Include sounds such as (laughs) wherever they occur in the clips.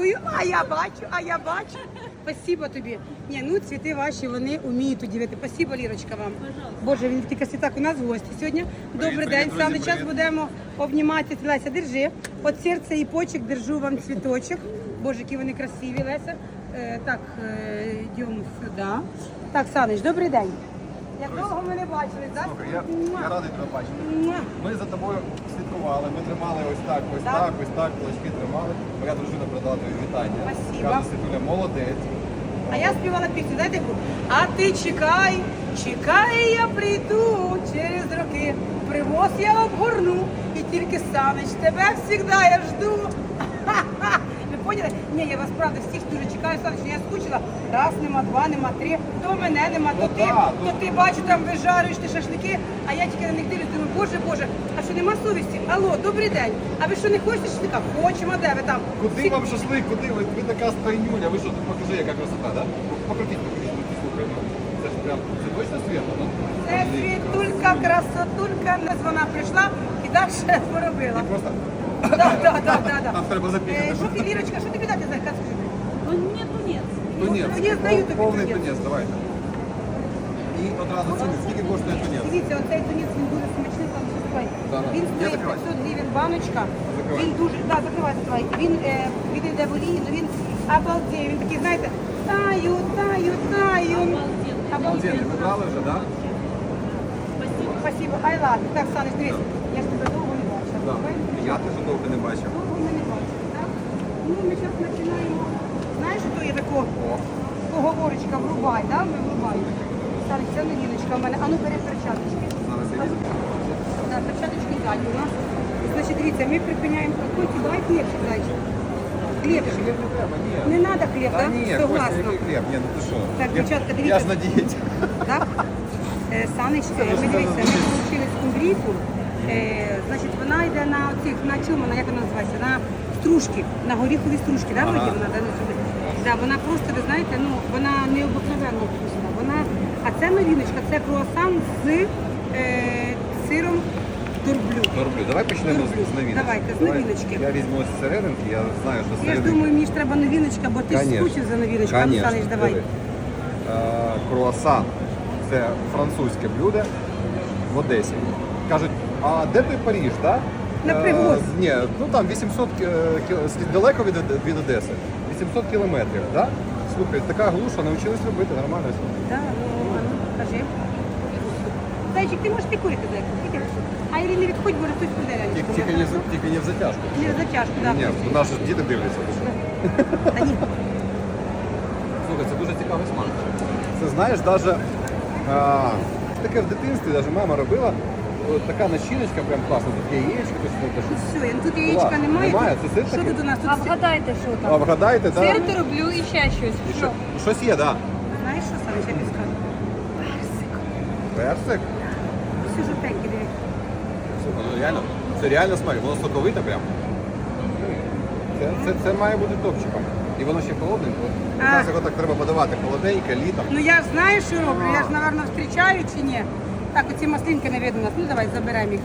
Дякую. А я бачу, а я бачу. Спасибо тобі. Ні, ну цвіти ваші, вони вміють удивити. Спасибо, Лірочка, вам. Боже, він тільки так у нас гості сьогодні. Добрий привіт, день. друзі, Саме час будемо обніматися. Леся, держи. От серце і почек держу вам цвіточок. Боже, які вони красиві, Леся. Е, так, е, йдемо сюди. Так, Саныч, добрий день. Як довго ми не бачились, так? Слухай, я, я радий тебе бачити. Ми за тобою слідкували, ми тримали ось так, ось Так. так, ось так, кулачки тримали. Моя дружина передала тобі вітання. Спасибо. Каже, Світуля, молодець. А я співала пісню, знаєте яку? А ти чекай, чекай, я прийду через роки. Привоз я обгорну, і тільки станеш, тебе завжди я жду. Ха-ха! (laughs) Поняли? Ні, я вас правда всіх дуже чекаю, Саныч, я скучила. Раз нема, два нема, три, то мене нема, то Ну ти, то ну- ти бачу, там вижарюєш ти шашлики, а я тільки на них дивлюсь, думаю, боже, боже, а що нема совісті? Алло, добрий день. А ви що не хочете шашлика? Хочемо, де ви там? Куди Всі- вам шашлик, куди ви? Ви така стройнюля, ви що, тут покажи, яка красота, да? Покрутіть, покрутіть, ну, слухай, ну. Це ж прям, це точно світло, ну? Це світулька, красотулька, не вона прийшла і далі (laughs) поробила. Просто Так, так, так, так, так. Там треба запікати. Е, Що ти, Лірочка, що тобі дати за скажи? Ну нет, ну нет. Ну ні, Тунець даю тобі повний тунець. тунець, давайте. І одразу ціни, скільки коштує тунець? Дивіться, оцей тунець, він дуже смачний, там да. Він стоїть закриваю. 500 гривень баночка. Закривай. Він дуже, да, закривай, закривай. Він, е, він йде в олії, ну він обалдеє. Він такий, знаєте, таю, таю, таю. Обалденно, ви брали вже, так? Спасибо. Спасибо, ай ладно. Так, Саныч, дивись, я ж тебе довго не бачила. Я теж довго не бачив. Довго ми не бачили, так? Ну, ми зараз починаємо. Знаєш, що є такого? Поговорочка, врубай, да? Ми врубаємо. Зараз це новіночка в мене. А ну бери перчаточки. зараз я візьму. Да, перчаточки ззаді у нас. Значить, дивіться, ми припиняємо проходки. Давай хлібчик, зайчик. Хлібчик. Хліб не треба, ні. Не треба хліб, Та так? ні, Костя, який хліб? Ні, ну ти що? Так, Я- дівчатка, Я дивіться. ж на дієті. Так? Е, Санич, е, ми дивіться, ми отримали скумбрійку. Е, значить, вона йде на оцих, на чому, на як вона називається? На стружки, на горіхові стружки, да, вроді вона да, сюди. Да, вона просто, ви знаєте, ну, вона необикновенно вкусна. Вона, а це новіночка, це круасан з е, сиром дурблю. Роблю. Давай почнемо з, з новинок. Давайте, з новиночки. Я візьму ось серединки, я знаю, що Я ж серединки. думаю, мені ж треба новіночка, бо ти ж Конечно. скучив за новіночкою. А Конечно, давай. диви. Е, Круасан це французьке блюдо в Одесі. Кажуть, а де той Паріж, так? На Пригод. ні, ну там 800 кі- кі- далеко від, від Одеси. 800 кілометрів, так? Слухай, така глуша, навчились робити, нормально. все. Да, ну, а ну, кажи. Зайчик, ти можеш прикурити зайку? Тільки. А Ірі не відходь, бо хтось буде Тільки, рядочком. тільки, не, за- тільки не в затяжку. Не в затяжку, так. Ні, бо наші ж діти дивляться. ти що? Та ні. Слухай, це дуже цікавий смак. Це знаєш, навіть а, таке в дитинстві навіть мама робила. Така начиночка прям класна, тут є яєчко, тут що Тут все, ну, тут яєчка Клас. немає. Немає, це сир Що такий? тут у нас? А Тут сир. вгадайте, що А там? вгадайте, так? Сир роблю і ще щось. І Що? що? Щось є, так. Знаєш, що саме я тобі скажу? Персик. Все жовтеньке. Слухай, ну реально, це реально смак, воно соковите прям. Це, це, це має бути топчиком. І воно ще холодненьке. От А. Якраз його так треба подавати холодненьке, літом. Ну я ж знаю, що роблю. Я ж, напевно, зустрічаю чи ні. Так, оці маслинки не видно нас. Ну давай заберемо їх.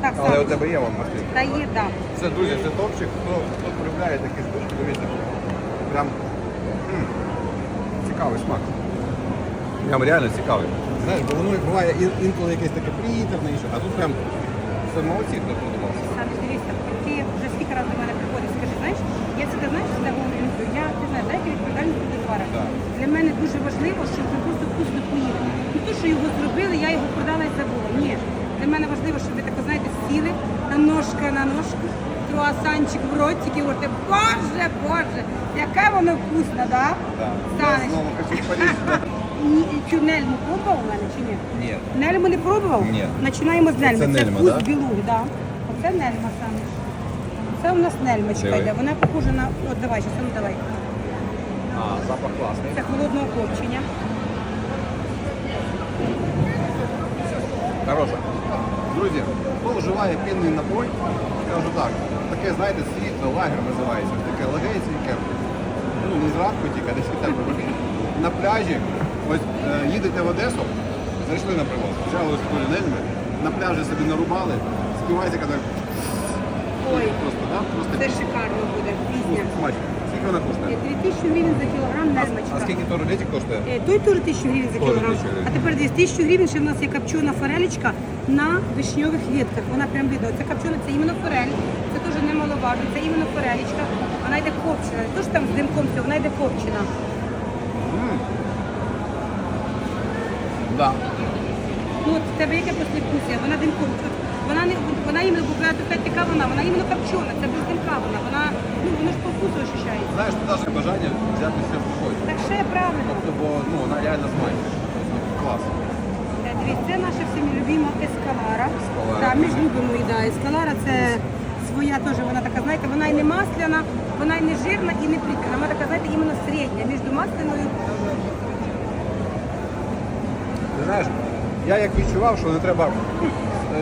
Так, Але у тебе є вам маслин. Та є, так. Це, друзі, це топчик. Хто, хто полюбляє такі штучки, дивіться. Прям м, цікавий смак. Прям реально цікавий. Знаєш, бо воно буває ін- інколи якесь таке приїтерне, інше, а тут прям це молодці, хто. Саме дивися, ти вже скільки разів до мене приходиш, скажи, знаєш, я це знаєш, що я говорю, люблю. я ти знаєш, дайте відповідальність буде твара. Так. Для мене дуже важливо, щоб ви просто вкусно поїли. Що його зробили, я його продала і забула. Ні. Для мене важливо, щоб ви так, знаєте, сіли, на ножка на ножку, круасанчик в ротик і говорите, боже, боже, яке воно вкусне, да? Так. Я знову хочу в Париж. Ні, Цю нельму пробував у мене чи ні? Ні. Нельму не пробував? Ні. Починаємо з нельми. Це Це, нельма, вкус да? білуги, да. Оце нельма саме. Це у нас нельмочка Диви. йде. Вона похожа на. От давай, зараз, ну давай. А, запах класний. Це холодного копчення. Хороша. Друзі, хто вживає пінний напой, скажу так, таке, знаєте, світло, лагер називається, таке легеньке, ну не зранку тільки, а десь так на пляжі. Ось е, їдете в Одесу, зайшли на привоз, взяли ось полінельми, на пляжі собі нарубали, співайте, коли Ой, просто, да? просто це шикарно буде. Пісня. Скільки вона коштує? 2000 гривень за кілограм А нермочка. скільки то коштує? Е, Той теж 1000 гривень за кілограм. 1000 гривень. А тепер дивись, 1000 гривень ще в нас є копчена форелечка на вишньових ветках. Вона прям видно. Це копчена, це іменно форель. Це теж немаловажно. Це іменно форелечка. Вона йде копчена. Не то, що там з димком, все, вона йде копчена. Да. Ну, от в тебе яке послевкусие? Вона димком. От Вона не вона іменно буквально така така вона, вона іменно копчена, це без вона. Вона ну воно ж по вкусу ощущається. Знаєш, ти навіть бажання взяти все в ході. Так ще правильно. Тобто, бо ну, вона реально смачна. Клас. Е, Дивіться, це наша всіми любима ескалара. Ескалара. Так, ми ж любимо її, да. Ескалара це своя теж, вона така, знаєте, вона і не масляна, вона і не жирна, і не приторна. Вона така, знаєте, іменно середня, між масляною. Ти знаєш, я як відчував, що не треба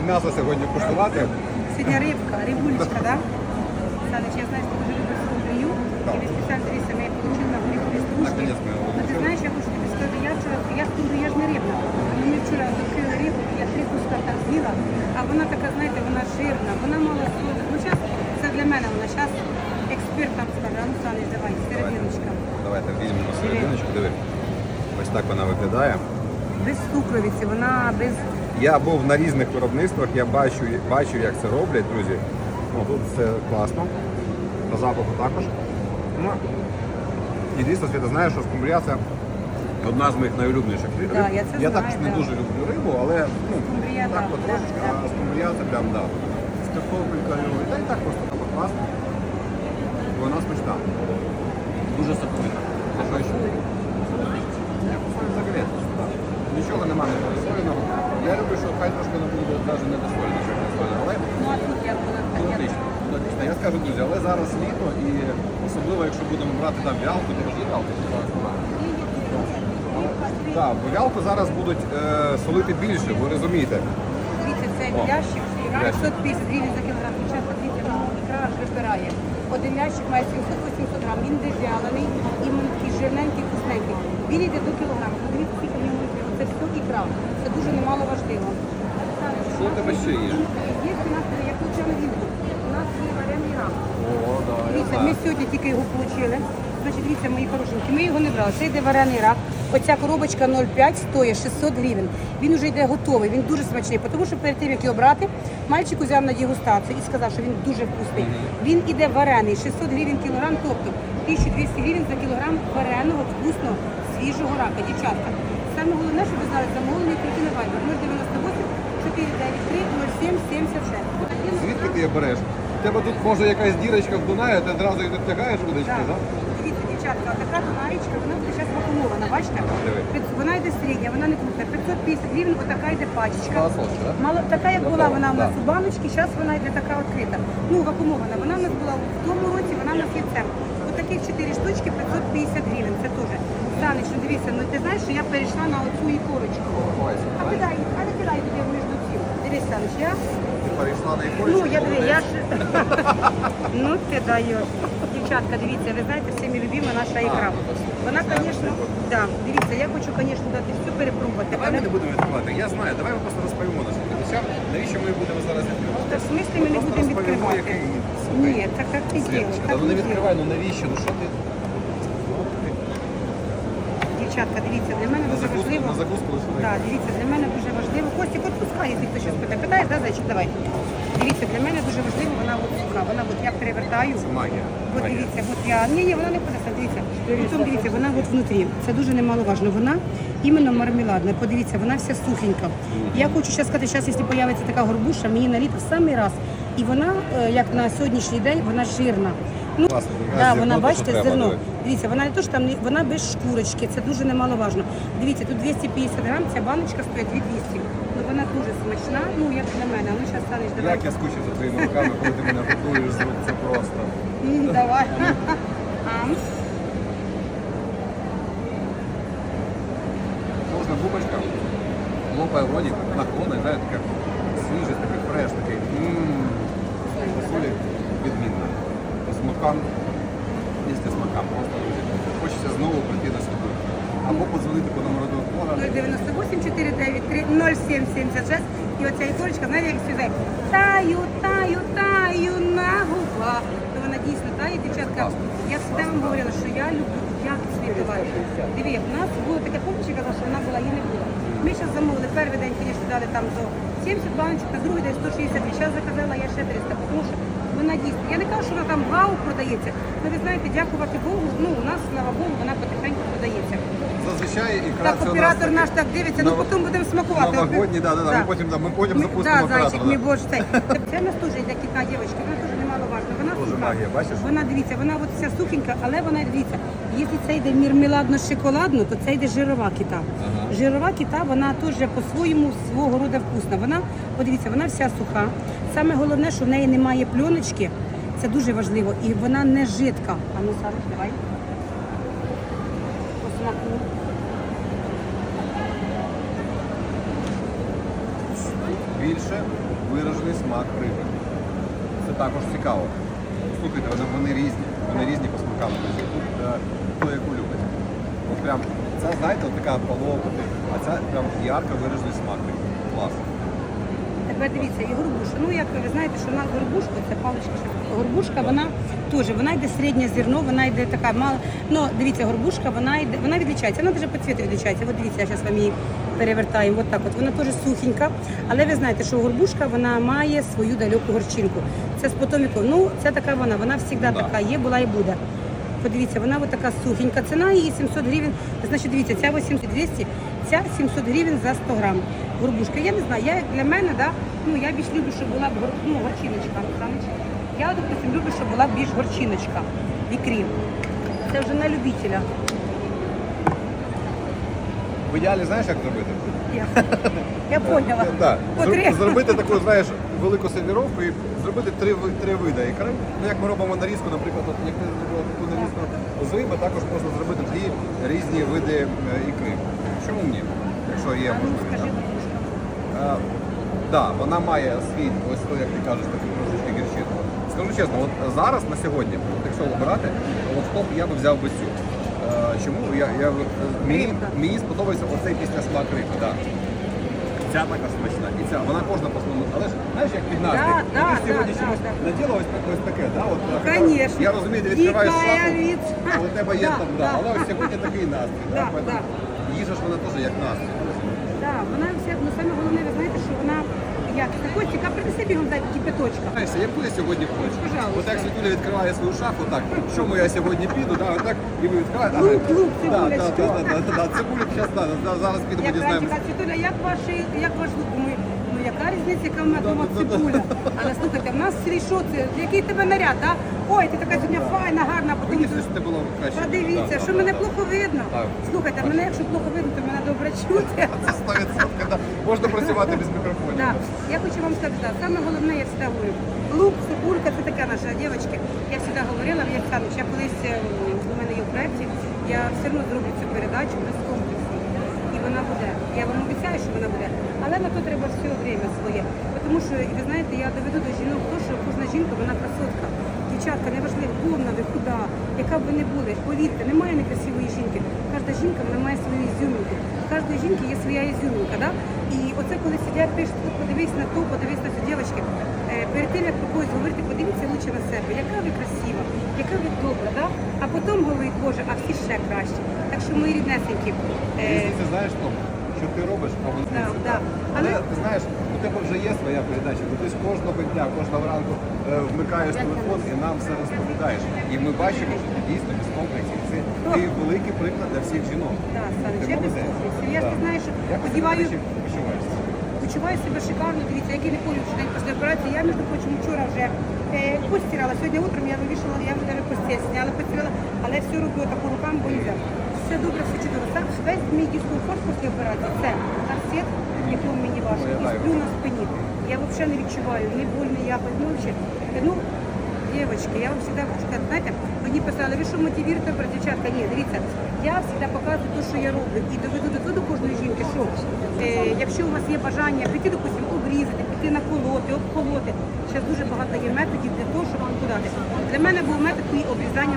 м'ясо сьогодні куштувати. Сьогодні рибка, рибулечка, да? Саныч, я знаю, що ти дуже любиш свою Так. і спеціально дивіться, ми отримали на хліб листушки. А ти знаєш, я хочу тобі сказати, я вчора, я скажу, я ж не рибна. Ми вчора відкрили рибу, я три куска так з'їла, а вона така, знаєте, вона жирна, вона мало солодка. Ну, зараз це для мене вона, зараз експерт там скаже, ну, Саныч, давай, серединочка. Давайте візьмемо серединочку, диви. Ось так вона виглядає. Без цукровиці, вона без... Я був на різних виробництвах, я бачу, бачу як це роблять, друзі. Ну, тут все класно. По запаху також. Ну, і дійсно, Свята, знаєш, що скумбрія це одна з моїх найулюбленіших риб. Да, я це я знаю, також не да. дуже люблю рибу, але ну, Скумбрія, так да, потрошечки, да, а скумбрія це прям да. З картопелькою. Та і так просто так класно. Вона смачна. Дуже соковита. Це що ще? Я посолю взагалі. Нічого немає. Я люблю, що хай трошки не буде навіть не дозволено, що не дозволено. Але ну, ну, отлично, отлично. Я скажу, друзі, але зараз літо і особливо, якщо будемо брати там вялку, то можна вялку зараз брати. Так, бо вялку зараз будуть е, солити більше, ви розумієте. Дивіться, це ящик, ящик. 650 гривень за кілограм. під час дивіться, воно ікра аж випирає. Один ящик має 700-800 грам, він де вялений, і мілкий, жирненький, вкусненький. Він йде до кілограму. Подивіться, скільки він випирає. 30 штук ікра. Це дуже немало важливо. Що у тебе ще є? Є у нас, як почали відео, у нас є варений рак. Дивіться, ми сьогодні тільки його отримали. Значить, дивіться, мої хорошенькі, ми його не брали. Це йде варений рак. Оця коробочка 0,5 стоїть 600 гривень. Він вже йде готовий, він дуже смачний, тому що перед тим, як його брати, мальчик узяв на дегустацію і сказав, що він дуже вкусний. Він іде варений, 600 гривень кілограм, тобто 1200 гривень за кілограм вареного, вкусного, свіжого рака. Дівчатка, Саме головне, щоб ви знали, замовлення тільки на Viber 098 493 07 76. Звідки ти береш? У тебе тут може якась дірочка в Дунаї, ти одразу її втягаєш водички, Так. Дивіться, дівчатка, така дунаєчка, вона буде зараз вакуумована, бачите? Під- Вона йде середня, вона не крупна. 550 гривень, отака йде пачечка. Да? Мало, така, як була вона в нас у баночці, зараз вона йде така відкрита. Ну, вакуумована. Вона в нас була в тому році, вона в нас є цьому. Ось таких 4 штучки 550 гривень, це теж. Саныч, ну дивіться, ну ти знаєш, що я перейшла на оцю ікорочку. А кидай, а не кидай туди між цим. Дивись, Саныч, я Ти перейшла на Ну, я диви, я ж. (laughs) ну ти даєш. Дівчатка, дивіться, ви знаєте, всіми любима наша ікра. Вона, звісно, да, дивіться, я хочу, звісно, дати все перепробувати. Давай ми не будемо відкривати. Я знаю, давай ми просто розповімо нашим глядачам, навіщо ми будемо зараз відкривати. Та в смислі ми не будемо відкривати. Ні, так як ти. Світочка, Так та ну не не відкривай, ну навіщо? Ну що ти? Дівчатка, дивіться, для мене дуже важливо. на закуску лише Так, дивіться, для мене дуже важливо. Костік, от пускай, якщо хто щось питає. Питає, да, зайчик, давай. Дивіться, для мене дуже важливо, вона от сука, вона от я перевертаю. Це магія. От Магія. дивіться, от я. Ні, ні, вона не подивиться, дивіться. Потім дивіться, вона от внутрі. Це дуже немаловажно. Вона іменно мармеладна. Подивіться, вона вся сухенька. Я хочу зараз сказати, зараз, якщо з'явиться така горбуша, мені на літо в самий раз. І вона, е, як на сьогоднішній день, вона жирна. Ну, Класно, якраз да, зерно, вона, що бачите, треба, зерно. диви. Дивіться, вона не то, що там не- вона без шкурочки, це дуже немаловажно. Дивіться, тут 250 грам, ця баночка стоїть 2200. Ну вона дуже смачна, ну як для мене. Ну зараз станеш, давай. Як я скучив за твоїми руками, коли ти мене готуєш це просто. М, Давай. (laughs) Ам. Кожна бубочка лопає в роді, наклона, знаєте, таке свіже, такий фреш, такий ммм. По відмінна. По смакам, після смакам просто друзі. Хочеться знову прийти на ступу. Або подзвонити по номеру телефона. 098 493 0776. І оця ікорочка, знаєте, як співає. Таю, таю, таю на губах. То вона дійсно тає, дівчатка. Я завжди вам говорила, що я люблю якісний товар. Диві, в нас було таке помічка, що вона була, її не було. Ми зараз замовили перший день, звісно, дали там за 70 баночок, на другий день 160. Зараз заказала я ще 300, тому що вона дійсно. Я не кажу, що вона там вау продається. але ви знаєте, дякувати Богу, ну у нас, слава Богу, вона потихеньку продається. Зазвичай і Так, оператор наш так дивиться, ну потім будемо смакувати. Новогодні, да, да, да. Ми потім, да, ми потім запустимо да, зайчик, мій боже, цей. Це в нас теж для кітна дівчинка, вона теж немаловажна. Вона Тоже магія, бачиш? Вона дивіться, вона от вся сухенька, але вона дивіться, якщо це йде мірмеладно-шоколадно, то це йде жирова кита. Ага. Жирова кита, вона теж по-своєму свого роду вкусна. Вона, подивіться, вона вся суха. Саме головне, що в неї немає пленочки. Це дуже важливо. І вона не жидка. А ну, Сарочка, давай. По смаку. Більше виражений смак риби. Це також цікаво. Слухайте, вони, вони різні. Вони різні по смакам. Тут хто яку любить. От прям, це, знаєте, от така половина, а це прям ярко виражений смак. Клас. Тепер дивіться, і горбуша. Ну, як ви знаєте, що на горбушку, це паличка, горбушка, вона теж, вона йде середнє зерно, вона йде така мала. Ну, дивіться, горбушка, вона йде, вона відлічається, вона навіть по цвіту відлічається. От дивіться, я зараз вам її перевертаю. От так от. Вона теж сухенька. Але ви знаєте, що горбушка вона має свою далеку горчинку. Це з потоміком. Ну, це така вона, вона завжди така є, була і буде. Подивіться, вона от така сухенька. Ціна її 700 гривень. Значить, дивіться, ця 800 200, ця 700 гривень за 100 грам. Горбушка. Я не знаю, я для мене, да, ну я більш люблю, щоб була гор, ну, горчиночка. Я, допустим, люблю, щоб була більш горчиночка в ікрі. Це вже на любителя. В ідеалі знаєш, як зробити? Я, я поняла. Да. От реально. Зробити таку, знаєш, велику сервіровку і зробити три, три види ікри. Ну, як ми робимо нарізку, наприклад, от, як ми зробили таку нарізку з риби, також можна зробити дві різні види е, ікри. Чому ні? Якщо є ну, можливість. так. Е, да, вона має свій, ось то, як ти кажеш, такий трошечки гірчину. Скажу чесно, от зараз на сьогодні, от якщо обирати, от в топ я би взяв би цю. Е, чому? Я, я, мені, мені сподобається оцей після смак риби. Да. Ця така смачна. І ця, вона кожна по своєму. Але ж знаєш, як під настрій. Да, да, ти сьогодні да, чомусь да, да. наділа ось таке, ось таке, да? От, наприклад, Конечно. Я розумію, ти відкриваєш Дикая віць. а у тебе є Да, там, да. да. але ось сьогодні такий настрій. Да, Да, да. Їжа ж вона теж як настрій. Да, вона вся, ну саме головне, ви як а принеси бігом дай кипяточка. Знаєш, я сьогодні хочу? Пожалуйста. От як Світуля відкриває свою шафу, так, в чому я сьогодні піду, да, отак, і ви відкриваєте. Лук, лук, да, да, да, да, да, да, цибулю зараз, да, да, зараз підемо Як дізнаємося. Світуля, як ваші, як ваш лук? Ми, ну яка різниця, яка в мене дома цибуля? Але слухайте, в нас свій що це? Який тебе наряд, да? Ой, ти така сьогодні файна, гарна, а потім... Винесли, що це було краще. Подивіться, що мене плохо видно. Так. Слухайте, мене якщо плохо видно, то мене добре чути. (laughs) Це 100%, да. Можна працювати без мікрофонів. Да. Я хочу вам сказати, саме головне, я завжди говорю, лук, цибулька, це така наша дівчинка. Я завжди говорила, в Ясанович, я колись е, у мене є в проєкті, я все одно зроблю цю передачу без комплексів. І вона буде. Я вам обіцяю, що вона буде. Але на то треба все время своє. Тому що, ви знаєте, я доведу до жінок то, що кожна жінка, вона красотка. Дівчатка, неважливо, повна ви, худа, яка б ви не були. Повірте, немає некрасивої жінки. Кожна жінка вона має свою ізюмінку. Кожної жінки є своя ізюмінка. Да? І оце коли сидять, пишуть, подивись на ту, подивись на цю дівчатки. Е, перед тим, як про когось говорити, подивіться лучше на себе, яка ви красива, яка ви добра, да? а потім говорить, Боже, а всі ще краще. Так що мої ріднесенькі. е, Різниця знаєш що ти робиш, а вони Да, да. Але ти знаєш, у тебе вже є своя передача, бо ти ж кожного дня, кожного ранку е, вмикаєш телефон і нам все розповідаєш. І ми бачимо, що ти дійсно без комплексів. Це ти великий приклад для всіх жінок. Да, Саныч, я без молодець. Я ж ти знаєш, Як ти себе, одіваю, до почуваєшся? почуваю себе шикарно. Дивіться, як я не що день після операції. Я, між прочим, вчора вже е, постирала. Сьогодні утром я вивішала, я вже навіть постіль зняла, постирала, але все роблю таку рукам, бо нельзя. Все добре, все чудово. Весь мій дискомфорт після операції це корсет, якому мені важко, і сплю на спині. Я взагалі не відчуваю ні боль, ні япать, ну взагалі. Ну, Дівчатки, я вам завжди хочу сказати, знаєте, мені писали, ви що мотивуєте про дівчатка? Ні, дивіться, я завжди показую те, що я роблю. І доведу до до кожної жінки, що е, якщо у вас є бажання прийти, допустим, обрізати, піти наколоти, обколоти, зараз дуже багато є методів для того, щоб вам подати. Для мене був метод мій обрізання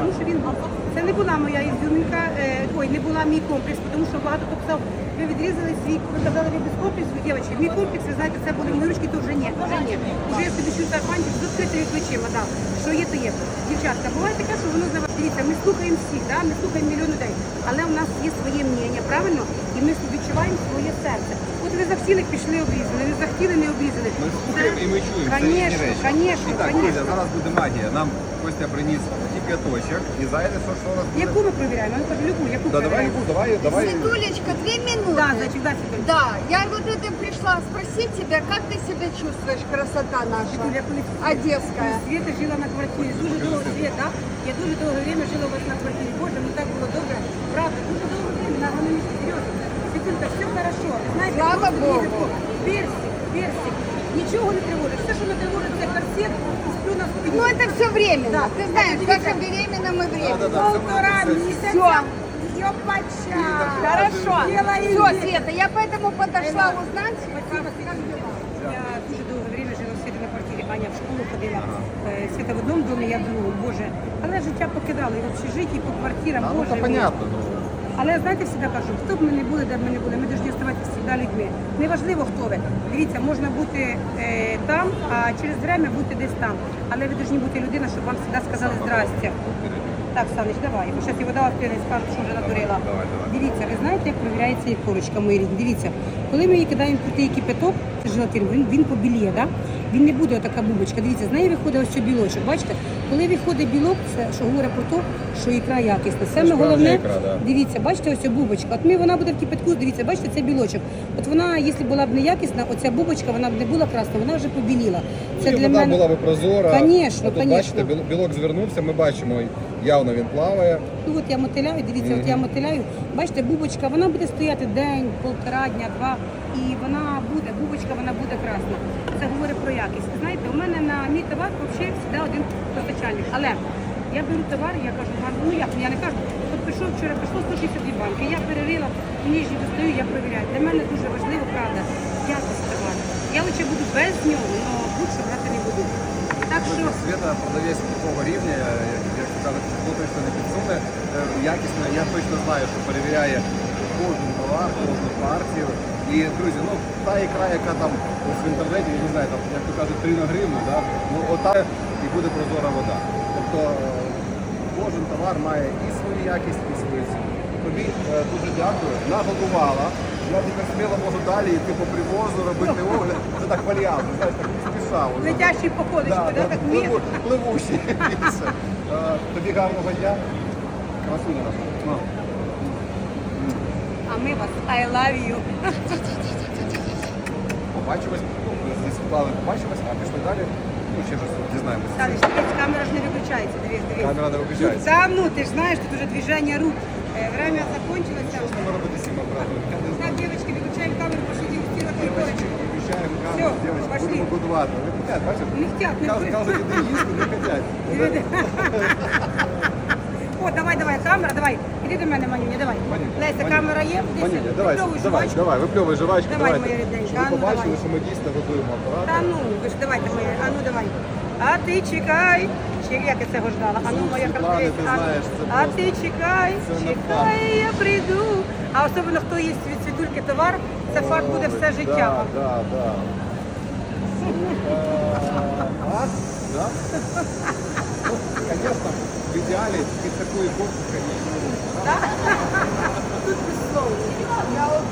тому що він був. Це не була моя ізюмінка, е, ой, не була мій комплекс, тому що багато хто писав, ви відрізали свій, ви казали, ви без комплексу, дівчатки, мій комплекс, ви знаєте, це були мої ручки, то вже ні, вже ні. Вже я собі чую фантик з відкритими плечима, да. Що є, то є. Дівчатка, буває таке, що воно за вас. Дивіться, ми слухаємо всіх, да? ми слухаємо мільйон людей, але у нас є своє мнення, правильно? І ми відчуваємо своє серце. От ви захотіли, пішли обрізали, не захотіли, не обрізали. Ми слухаємо і ми чуємо. Звісно, звісно, І так, друзі, звісно. зараз буде магія. Нам Костя приніс кип'яточок. І знаєте, що, що у нас буде? Яку ми перевіряємо? Ну, кажу, любу, яку Да, давай, перевіряємо? Любу, давай, давай. Светулечка, две минуты. Да, значить, да, Світуль. Да, я вот это пришла спросить тебя, как ты себя чувствуешь, красота наша, Світуль, я коли одесская. Света жила на квартирі. Дуже довго світ, да? Я дуже довге время жила у вас на квартирі. Боже, ну так було добре. Правда, дуже довго время, на одному місці. Серйозно. Світулька, все хорошо. Знаєте, Слава просто Богу. мені тако, Персик, персик. Нічого не тривожить. Все, що не тривожить, це корсет і сплю на спині. Ну это все временно. Да. Ты знаешь, Это как видите? беременна мы Да, временно. да, Полтора Все. місяця. Всё. Ёпача. Хорошо. Делай Все, вид. Света, я поэтому подошла узнать. Спасибо, Світуль. Я дуже довге время жила в Світі на квартирі. Аня в школу ходила. Е, Світа в одному домі, я в другому. Боже. Але життя покидало. І в общежитті, і по квартирам. А, ну, Боже. то мій. понятно. Але знаєте, завжди кажу, хто б ми не були, де б ми не були, ми повинні ставати завжди людьми. Неважливо, хто ви. Дивіться, можна бути е, там, а через время бути десь там. Але ви повинні бути людина, щоб вам завжди сказали здрастя. Так, Саныч, давай. Бо зараз і вода відкриє, скажуть, що вже надурила. Давай. Дивіться, ви знаєте, як провіряється і корочка, мої рідні. Дивіться, коли ми її кидаємо крутий кипяток, це желатин, він, він побіліє, да? Він не буде отака бубочка. Дивіться, з неї виходить ось цей білочок. Бачите? Коли виходить білок, це що говорить про те, що ікра якісна. Саме головне, ікра, да. дивіться, бачите, ось ця бубочка. От ми вона буде в кипятку, дивіться, бачите, це білочок. От вона, якщо була б неякісна, оця бубочка, вона б не була красна, вона вже побіліла. Це Ну, і для вода мене. була би прозора. Конечно, тут, конечно. бачите, біл- білок звернувся, ми бачимо, явно він плаває. Ну от я мотиляю, дивіться, от я мотиляю. Бачите, бубочка, вона буде стояти день, полтора дня, два, і вона буде, бубочка, вона буде красна. Це говорить про якість. Знаєте, у мене на мій товар взагалі завжди один постачальник. Але я беру товар, я кажу, ну як, я не кажу, от пішов вчора, прийшло 162 банки, я перерила, ніжні достаю, я перевіряю. Для мене дуже важливо, правда, якість товару. Я лише буду без нього, але лучше брати не буду. Так що Света продавець такого рівня, як кажуть, ну точно не підсуне. Е, Якісно, я точно знаю, що перевіряє кожен товар, кожну партію. І, друзі, ну та ікра, яка там в інтернеті, я не знаю, там, як то кажуть, 3 на гривну, да? ну ота і буде прозора вода. Тобто е, кожен товар має і свою якість, і свою ціну. Тобі е, дуже дякую. Нагодувала. Я тепер сміло можу далі йти по привозу, робити огляд. Це так вальяжно, так летящі походочки, Да, так міг. пливу- пливущі більше. Е, Тобі гарного дня. Красуня. Ну, А ми вас I love you. Побачимось. Ну, ми зі Світланою побачимось, а пішли далі. Ну, ще щось дізнаємося. Саныч, дивись, камера ж не виключається, дивись, дивись. Камера не виключається. Та ну, ти ж знаєш, тут уже движення рук. Е, Время закончилося. Що ж нам робити цим апаратом? Так, дівчатки, виключаємо камеру, пошли корочку. Виключаємо Всё, камеру, пошли. Не не не хотять. (laughs) О, давай, давай, камера, давай. Іди до мене, Манюня, давай. Манюня, Леся, Манюня. камера є? Маніня, давай, випльовуй давай, жвачку. давай, випльовуй жвачку, Давай, давайте. моя рідненька, Щоб а ви ну, побачили, давай. що ми дійсно готуємо апарат. Та ну, ви ж давайте моя, а ну давай. А ти чекай. Чи як я цього ждала? А ну моя ти А ну. знаєш, це А просто- ти чекай, це чекай, я прийду. А особливо хто їсть від світульки товар, це факт буде все життя. Да, да, да. А? Да? Ну, Конечно, в идеале під боку іконку, конечно. (laughs) Тут без слов. Я вот